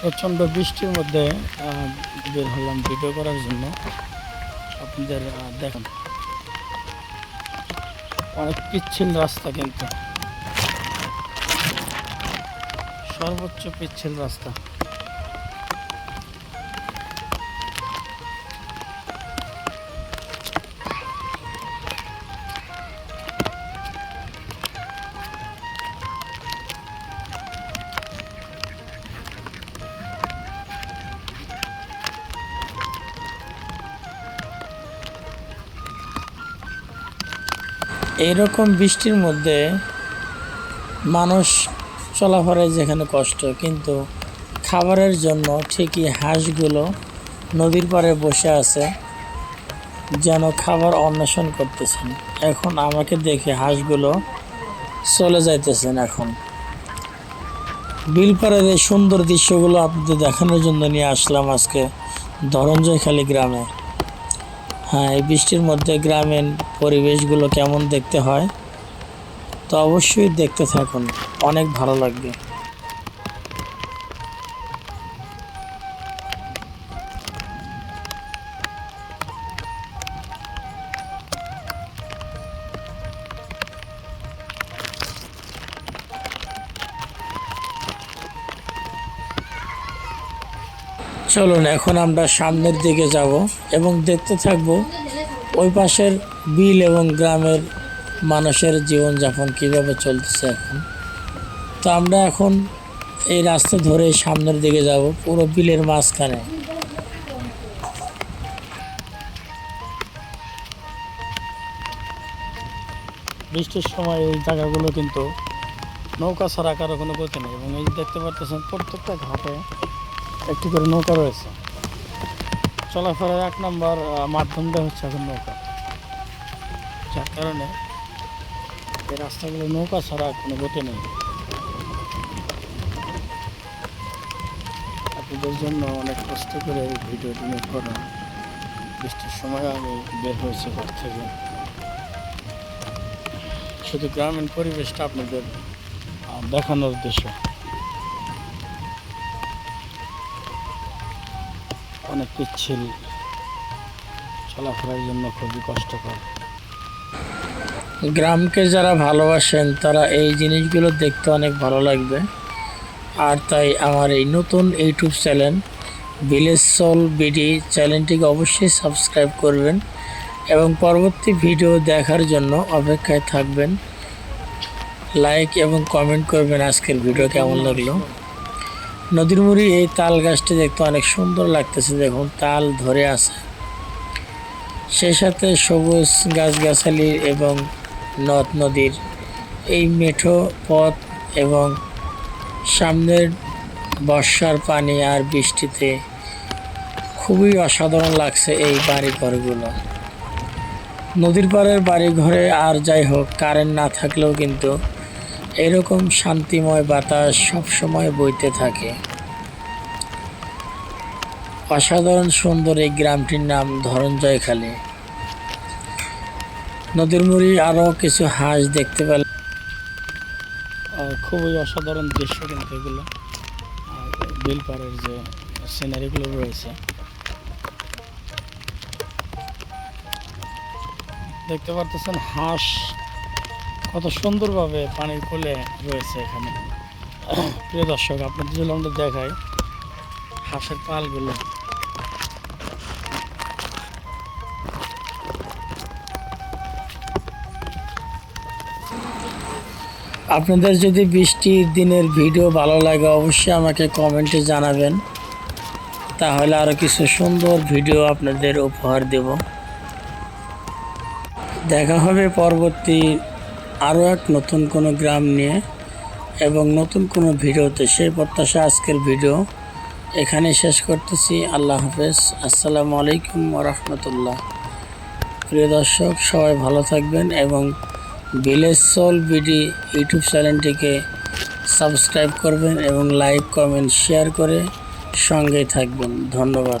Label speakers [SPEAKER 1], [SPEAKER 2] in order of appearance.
[SPEAKER 1] প্রচণ্ড বৃষ্টির মধ্যে বের হলাম ভিডিও করার জন্য। আপনাদের দেখেন। অনেক পিচ্ছিল রাস্তা কিন্তু। সর্বোচ্চ পিচ্ছিল রাস্তা। এইরকম বৃষ্টির মধ্যে মানুষ চলাফেরায় যেখানে কষ্ট, কিন্তু খাবারের জন্য ঠিকই হাঁসগুলো নদীর পাড়ে বসে আছে যেন খাবার অন্বেষণ করতেছেন। এখন আমাকে দেখে হাঁসগুলো চলে যাইতেছেন এখন। বিলপাড়ের এই সুন্দর দৃশ্যগুলো আপনাদের দেখানোর জন্য নিয়ে আসলাম আজকে ধরঞ্জয়খালী গ্রামে। হ্যাঁ এই বৃষ্টির মধ্যে গ্রামীণ পরিবেশগুলো কেমন দেখতে হয়? তো অবশ্যই দেখতে থাকুন। অনেক ভালো লাগবে। চলুন, এখন আমরা সামনের দিকে যাব এবং দেখতে থাকব ওই পাশের বিল এবং গ্রামের মানুষের জীবনযাপন কীভাবে চলতেছে এখন। তো আমরা এখন এই রাস্তা ধরে সামনের দিকে যাব, পুরো বিলের মাঝখানে। বৃষ্টির সময় এই জায়গাগুলো কিন্তু নৌকা ছাড়া কারও কোনো গতি নেই এবং এই দেখতে পারতেছেন প্রত্যেকটা ঘাটে একটি করে নৌকা রয়েছে। চলাফেরার এক নম্বর মাধ্যমটা হচ্ছে এখন নৌকা। যার কারণে এই রাস্তাগুলো নৌকা ছাড়া কোনো গতি নেই। আপনাদের জন্য অনেক কষ্ট করে এই ভিডিওটি মেক করা। বৃষ্টির সময় আমি বের হয়েছি ঘর থেকে। শুধু গ্রামীণ পরিবেশটা আপনাদের দেখানোর উদ্দেশ্যে। অনেক পিচ্ছিল। চলাফেরার জন্য খুবই কষ্টকর। গ্রামকে যারা ভালোবাসেন, তারা এই জিনিসগুলো দেখতে অনেক ভালো লাগবে। আর তাই আমার এই নতুন YouTube channel, village soul BD চ্যানেলটিকে অবশ্যই সাবস্ক্রাইব করবেন এবং পরবর্তী ভিডিও দেখার জন্য অপেক্ষায় থাকবেন। লাইক এবং কমেন্ট করবেন আজকের ভিডিও কেমন লাগল। নদীর মুড়ি এই তাল গাছটি দেখতে অনেক সুন্দর লাগতেছে, দেখুন, তাল ধরে আছে। সেই সাথে সবুজ গাছগাছালি এবং নদ নদীর এই মেঠো পথ এবং সামনের বর্ষার পানি আর বৃষ্টিতে খুবই অসাধারণ লাগছে এই বাড়িঘরগুলো নদীর পাড়ের বাড়িঘরে আর যাই হোক, কারেন্ট না থাকলেও কিন্তু এরকম শান্তিময় বাতাস সবসময় বইতে থাকে। অসাধারণ সুন্দর এই গ্রামটির নাম ধরঞ্জয়খালী নদীর মুড়ি আরও কিছু হাঁস দেখতে পেলাম। খুবই অসাধারণ দৃশ্য কিন্তু এগুলো। বিলপাড়ের যে সিনারিগুলো রয়েছে। দেখতে পারতেছেন হাঁস কত সুন্দরভাবে পানির কোলে রয়েছে এখানে। প্রিয় দর্শক, আপনাদের জন্য আমরা দেখাই হাঁসের পালগুলো। আপনাদের যদি বৃষ্টির দিনের ভিডিও ভালো লাগে, অবশ্যই আমাকে কমেন্টে জানাবেন। তাহলে আরও কিছু সুন্দর ভিডিও আপনাদের উপহার দেব। দেখা হবে পরবর্তী আরও এক নতুন কোনো গ্রাম নিয়ে এবং নতুন কোনো ভিডিওতে সেই প্রত্যাশা আজকের ভিডিও এখানে শেষ করতেছি। আল্লাহ হাফেজ। আসসালামু আলাইকুম রহমতুল্লাহ। প্রিয় দর্শক, সবাই ভালো থাকবেন এবং ভিলেজ সোল বিডি ইউটিউব চ্যানেলটিকে সাবস্ক্রাইব করবেন এবং লাইক, কমেন্ট, শেয়ার করে সঙ্গেই থাকবেন। ধন্যবাদ।